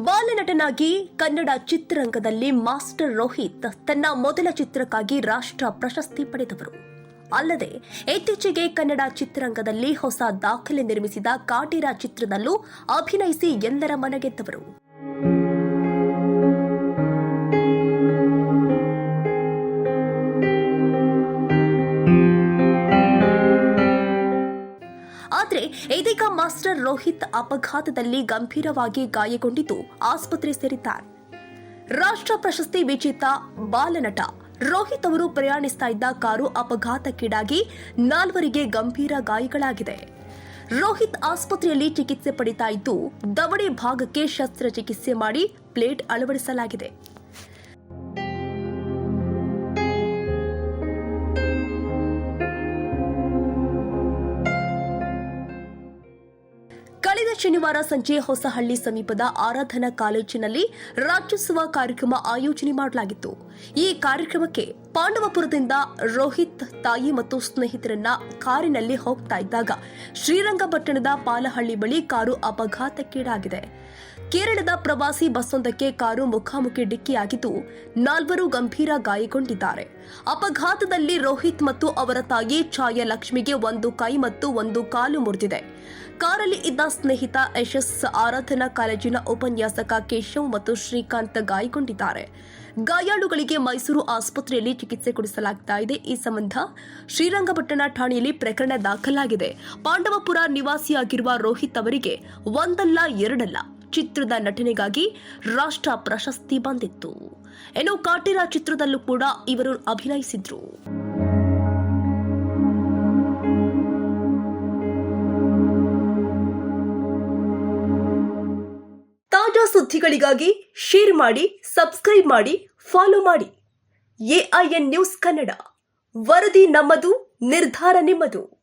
ಬಾಲನಟನಾಗಿ ಕನ್ನಡ ಚಿತ್ರರಂಗದಲ್ಲಿ ಮಾಸ್ಟರ್ ರೋಹಿತ್ ತನ್ನ ಮೊದಲ ಚಿತ್ರಕ್ಕಾಗಿ ರಾಷ್ಟ್ರ ಪ್ರಶಸ್ತಿ ಪಡೆದವರು. ಅಲ್ಲದೆ, ಇತ್ತೀಚೆಗೆ ಕನ್ನಡ ಚಿತ್ರರಂಗದಲ್ಲಿ ಹೊಸ ದಾಖಲೆ ನಿರ್ಮಿಸಿದ ಕಾಟೀರ ಚಿತ್ರದಲ್ಲೂ ಅಭಿನಯಿಸಿ ಎಲ್ಲರ ಮನಗೆದ್ದವರು ಆದರೆ ಇದೀಗ ಮಾಸ್ಟರ್ ರೋಹಿತ್ ಅಪಘಾತದಲ್ಲಿ ಗಂಭೀರವಾಗಿ ಗಾಯಗೊಂಡಿದ್ದು ಆಸ್ಪತ್ರೆ ಸೇರಿದ್ದಾರೆ. ರಾಷ್ಟ್ರ ಪ್ರಶಸ್ತಿ ವಿಜೇತ ಬಾಲನಟ ರೋಹಿತ್ ಅವರು ಪ್ರಯಾಣಿಸ್ತಾ ಇದ್ದ ಕಾರು ಅಪಘಾತಕ್ಕೀಡಾಗಿ ನಾಲ್ವರಿಗೆ ಗಂಭೀರ ಗಾಯಗಳಾಗಿದೆ. ರೋಹಿತ್ ಆಸ್ಪತ್ರೆಯಲ್ಲಿ ಚಿಕಿತ್ಸೆ ಪಡಿತಾ ಇದ್ದು, ದವಡೆ ಭಾಗಕ್ಕೆ ಶಸ್ತ್ರಚಿಕಿತ್ಸೆ ಮಾಡಿ ಪ್ಲೇಟ್ ಅಳವಡಿಸಲಾಗಿದೆ. ಕಳೆದ ಶನಿವಾರ ಸಂಜೆ ಹೊಸಹಳ್ಳಿ ಸಮೀಪದ ಆರಾಧನಾ ಕಾಲೇಜಿನಲ್ಲಿ ರಾಜ್ಯೋತ್ಸವ ಕಾರ್ಯಕ್ರಮ ಆಯೋಜನೆ ಮಾಡಲಾಗಿತ್ತು. ಈ ಕಾರ್ಯಕ್ರಮಕ್ಕೆ ಪಾಂಡವಪುರದಿಂದ ರೋಹಿತ್ ತಾಯಿ ಮತ್ತು ಸ್ನೇಹಿತರನ್ನ ಕಾರಿನಲ್ಲಿ ಹೋಗ್ತಾ ಇದ್ದಾಗ ಶ್ರೀರಂಗಪಟ್ಟಣದ ಪಾಲಹಳ್ಳಿ ಬಳಿ ಕಾರು ಅಪಘಾತಕ್ಕೀಡಾಗಿದೆ. ಕೇರಳದ ಪ್ರವಾಸಿ ಬಸ್ಸೊಂದಕ್ಕೆ ಕಾರು ಮುಖಾಮುಖಿ ಡಿಕ್ಕಿಯಾಗಿದ್ದು ನಾಲ್ವರು ಗಂಭೀರ ಗಾಯಗೊಂಡಿದ್ದಾರೆ. ಅಪಘಾತದಲ್ಲಿ ರೋಹಿತ್ ಮತ್ತು ಅವರ ತಾಯಿ ಛಾಯಾ ಲಕ್ಷ್ಮಿಗೆ ಒಂದು ಕೈ ಮತ್ತು ಒಂದು ಕಾಲು ಮುರಿದಿದೆ. ಕಾರಲ್ಲಿ ಇದ್ದ ಸ್ನೇಹಿತ ಯಶಸ್ ಆರಾಧನಾ ಕಾಲೇಜಿನ ಉಪನ್ಯಾಸಕ ಕೇಶವ್ ಮತ್ತು ಶ್ರೀಕಾಂತ್ ಗಾಯಗೊಂಡಿದ್ದಾರೆ. ಗಾಯಾಳುಗಳಿಗೆ ಮೈಸೂರು ಆಸ್ಪತ್ರೆಯಲ್ಲಿ ಚಿಕಿತ್ಸೆ ಕೊಡಿಸಲಾಗ್ತಾ ಇದೆ. ಈ ಸಂಬಂಧ ಶ್ರೀರಂಗಪಟ್ಟಣ ಠಾಣೆಯಲ್ಲಿ ಪ್ರಕರಣ ದಾಖಲಾಗಿದೆ. ಪಾಂಡವಪುರ ನಿವಾಸಿಯಾಗಿರುವ ರೋಹಿತ್ ಅವರಿಗೆ ಒಂದಲ್ಲ, ಎರಡಲ್ಲ. ಚಿತ್ರದ ನಟನೆಗಾಗಿ ರಾಷ್ಟ್ರ ಪ್ರಶಸ್ತಿ ಬಂದಿತ್ತು. ಇನ್ನು ಕಾಟೇರ ಚಿತ್ರದಲ್ಲೂ ಕೂಡ ಇವರು ಅಭಿನಯಿಸಿದ್ರು. ತಾಜಾ ಸುದ್ದಿಗಳಿಗಾಗಿ ಶೇರ್ ಮಾಡಿ, ಸಬ್ಸ್ಕ್ರೈಬ್ ಮಾಡಿ, ಫಾಲೋ ಮಾಡಿ. AIN news Kannada. ವರದಿ ನಮ್ಮದು, ನಿರ್ಧಾರ ನಿಮ್ಮದು.